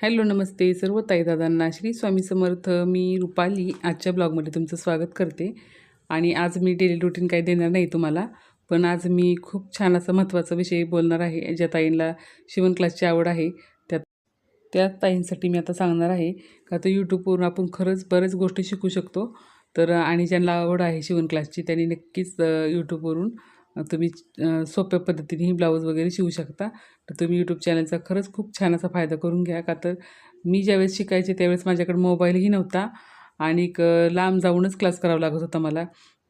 Hello नमस्ते. सर्व ताईदादांना श्री स्वामी समर्थ. मी रुपाली. आजच्या ब्लॉगमध्ये तुमचं स्वागत करते. आणि आज मी डेली रुटीन काही देणार नाही तुम्हाला पण आज मी खूप छान असा महत्त्वाचा विषय बोलणार आहे ज्या ताईंना शिवण क्लासची आवड आहे. त्या त्या ताईंसाठी मी आता सांगणार आहे का तर यूट्यूबवरून आपण खरंच बऱ्याच गोष्टी शिकू शकतो. तर आणि ज्यांना आवड आहे शिवण क्लासची त्यांनी नक्कीच यूट्यूबवरून तुम्ही सोप्या पद्धतीने ही ब्लाऊज वगैरे शिवू शकता. तर तुम्ही यूट्यूब चॅनलचा खरंच खूप छान असा फायदा करून घ्या. का तर मी ज्यावेळेस शिकायचे त्यावेळेस माझ्याकडे मोबाईलही नव्हता आणि क लांब जाऊनच क्लास करावा लागत होता मला.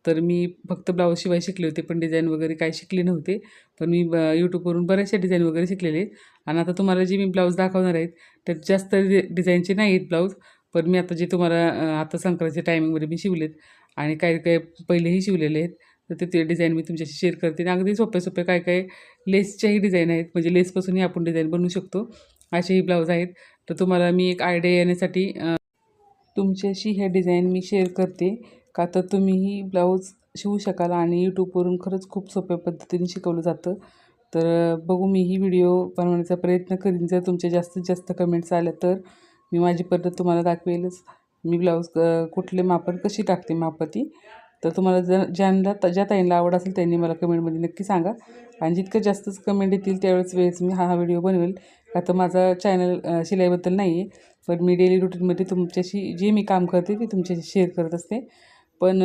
तर मी फक्त ब्लाऊज शिवाय शिकले होते पण डिझाईन वगैरे काही शिकले नव्हते. पण मी ब यूट्यूबवरून बऱ्याचशा डिझाईन वगैरे शिकलेले आहेत. आणि आता तुम्हाला जे मी ब्लाऊज दाखवणार आहेत त्यात जास्त डि डिझाईनचे नाही आहेत ब्लाऊज. पण मी आता जे तुम्हाला आता संक्रांतीच्या टायमिंगमध्ये मी शिवलेत आणि काही काही पहिलेही शिवलेले आहेत. तर ते ते डिझाईन मी तुमच्याशी शेअर करते. आणि अगदी सोपे सोपे काय काय लेसच्याही डिझाईन आहेत. म्हणजे लेसपासूनही आपण डिझाईन बनवू शकतो. असेही ब्लाऊज आहेत. तर तुम्हाला मी एक आयडिया येण्यासाठी तुमच्याशी हे डिझाईन मी शेअर करते. का तर तुम्हीही ब्लाऊज शिवू शकाल आणि यूट्यूबवरून खरंच खूप सोप्या पद्धतीने शिकवलं जातं. तर बघू मी ही व्हिडिओ बनवण्याचा प्रयत्न करीन. जर तुमच्या जास्तीत जास्त कमेंट्स आल्या तर मी माझी पद्धत तुम्हाला दाखवेलच. मी ब्लाऊज कुठले मापन कशी टाकते मापती? तर तुम्हाला जर ज्यांना ज्या ताईंना आवड असेल त्यांनी मला कमेंटमध्ये नक्की सांगा. आणि जितकं जास्तच कमेंट येतील त्यावेळेस वेळेस मी हा हा व्हिडिओ बनवेल. का तर माझा चॅनल शिलाईबद्दल नाही आहे पण मी डेली रुटीनमध्ये तुमच्याशी जे मी काम करते ते तुमच्याशी शेअर करत असते. पण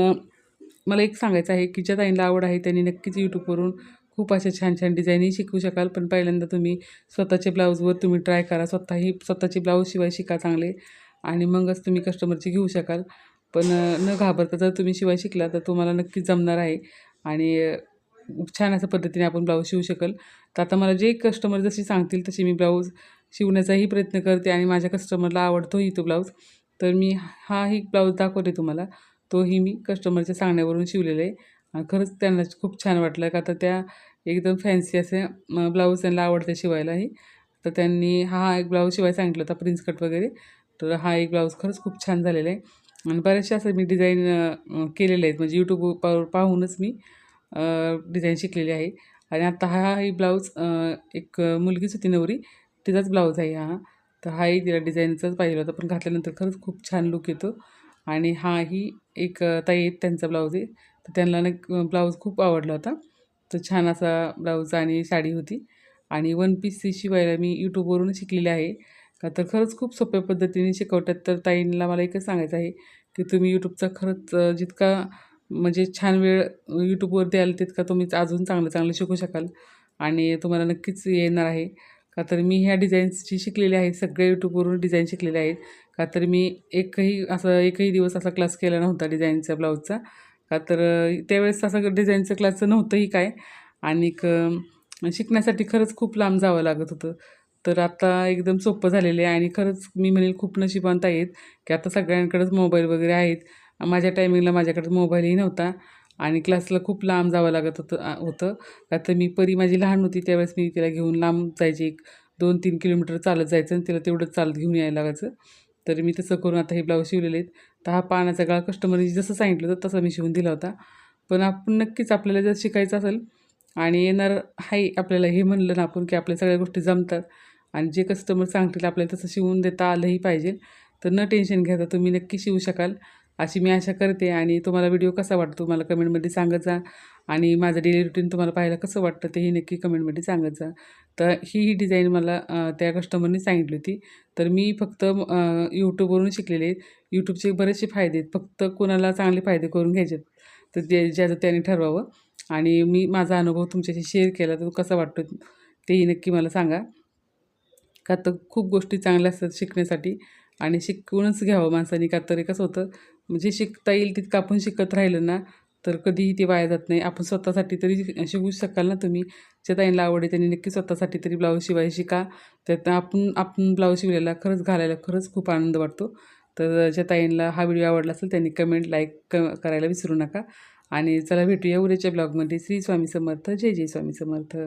मला एक सांगायचं आहे की ज्या ताईंना आवड आहे त्यांनी नक्कीच यूट्यूबवरून खूप अशा छान छान डिझाईनही शिकू शकाल. पण पहिल्यांदा तुम्ही स्वतःच्या ब्लाऊजवर तुम्ही ट्राय करा. स्वतःही स्वतःचे ब्लाऊज शिवाय शिका चांगले. आणि मगच तुम्ही कस्टमरचे घेऊ शकाल. पण न घाबरता जर तुम्ही शिवाय शिकला तर तुम्हाला नक्कीच जमणार आहे. आणि छान अशा पद्धतीने आपण ब्लाऊज शिवू शकाल. तर आता मला जे कस्टमर जशी सांगतील तशी मी ब्लाऊज शिवण्याचाही प्रयत्न करते आणि माझ्या कस्टमरला आवडतोही तो ब्लाऊज. तर मी हाही ब्लाऊज दाखवते तुम्हाला. तोही मी कस्टमरच्या सांगण्यावरून शिवलेला आहे. आणि खरंच त्यांना खूप छान वाटलं का तर त्या एकदम फॅन्सी असे ब्लाऊज त्यांना आवडते शिवायलाही. तर त्यांनी हा एक ब्लाऊज शिवाय सांगितलं होता प्रिन्स कट वगैरे. तर हा एक ब्लाऊज खरंच खूप छान झालेला आहे. आणि बऱ्याचशा असं मी डिझाईन केलेले आहेत. म्हणजे यूट्यूब पा पाहूनच मी डिझाईन शिकलेली आहे. आणि आता हा ही ब्लाऊज एक मुलगीच होती नवरी तिचाच ब्लाऊज आहे हा. तर हाही तिला डिझाईनचाच पाहिजे होता. पण घातल्यानंतर खरंच खूप छान लुक येतो. आणि हाही एक ताई आहेत त्यांचा ब्लाऊज आहे. तर त्यांना ना ब्लाऊज खूप आवडला होता. तर छान असा ब्लाऊज आणि साडी होती. आणि वन पीस शिवायला मी यूट्यूबवरून शिकलेली आहे. का तर खरंच खूप सोप्या पद्धतीने शिकवतात. तर ताईंना मला एकच सांगायचं आहे की तुम्ही यूट्यूबचा खरंच जितका म्हणजे छान वेळ यूट्यूबवर द्याल तितका तुम्ही अजून चांगलं चांगलं शिकू शकाल. आणि तुम्हाला नक्कीच येणार आहे. का तर मी ह्या डिझाईन्सची शिकलेली आहे सगळे यूट्यूबवरून डिझाईन शिकलेले आहेत. का तर मी एकही असं एकही दिवस असा क्लास केला नव्हता डिझाईनचा ब्लाऊजचा. का तर त्यावेळेस असं डिझाईनचं क्लासचं नव्हतंही काय. आणि शिकण्यासाठी खरंच खूप लांब जावं लागत होतं. तर आता एकदम सोपं झालेलं आहे आणि खरंच मी म्हणेल खूप नशिबांत आहेत की आता सगळ्यांकडेच मोबाईल वगैरे आहेत. माझ्या टायमिंगला माझ्याकडे मोबाईलही नव्हता आणि क्लासला खूप लांब जावं लागत होतं होतं. का तर मी परी माझी लहान होती त्यावेळेस मी तिला घेऊन लांब जायची एक दोन तीन किलोमीटर चालत जायचं आणि तिला तेवढंच चालत घेऊन यायला लागायचं. तर मी तसं करून आता हे ब्लाऊज शिवलेले आहेत. तर हा पाण्याचा गळा कस्टमरने जसं सांगितलं होतं तसं मी शिवून दिला होता. पण आपण नक्कीच आपल्याला जर शिकायचं असेल आणि येणार आहे आपल्याला हे म्हणलं ना आपण की आपल्या सगळ्या गोष्टी जमतात आणि जे कस्टमर सांगतील आपल्याला तसं शिवून देता आलंही पाहिजे. तर न टेन्शन घ्यायचं तुम्ही नक्की शिवू शकाल. अशी मी आशा करते आणि तुम्हाला व्हिडिओ कसा वाटतो मला कमेंटमध्ये सांगत जा. आणि माझं डेली रुटीन तुम्हाला पाहायला कसं वाटतं तेही नक्की कमेंटमध्ये सांगत जा. तर ही ही डिझाईन मला त्या कस्टमरने सांगितली होती. तर मी फक्त यूट्यूबवरून शिकलेले आहेत. यूट्यूबचे बरेचसे फायदे आहेत. फक्त कोणाला चांगले फायदे करून घ्यायचे आहेत. तर ते ज्याचं त्याने ठरवावं. आणि मी माझा अनुभव तुमच्याशी शेअर केला तर कसा वाटतो तेही नक्की मला सांगा. का तर खूप गोष्टी चांगल्या असतात शिकण्यासाठी. आणि शिकूनच घ्यावं माणसाने का तर कसं होतं. म्हणजे शिकता येईल तितकं आपण शिकत राहिलं ना तर कधीही ते वाया जात नाही. आपण स्वतःसाठी तरी शिकू शकाल ना तुम्ही. ज्या ताईंना आवड आहे त्यांनी नक्की स्वतःसाठी तरी ब्लाऊज शिवाय शिका. त्यात आपण आपण ब्लाऊज शिवलेला खरंच घालायला खरंच खूप आनंद वाटतो. तर ज्या ताईंना हा व्हिडिओ आवडला असेल त्यांनी कमेंट लाईक क करायला विसरू नका. आणि चला भेटूया उद्याच्या ब्लॉगमध्ये. श्री स्वामी समर्थ. जय जय स्वामी समर्थ.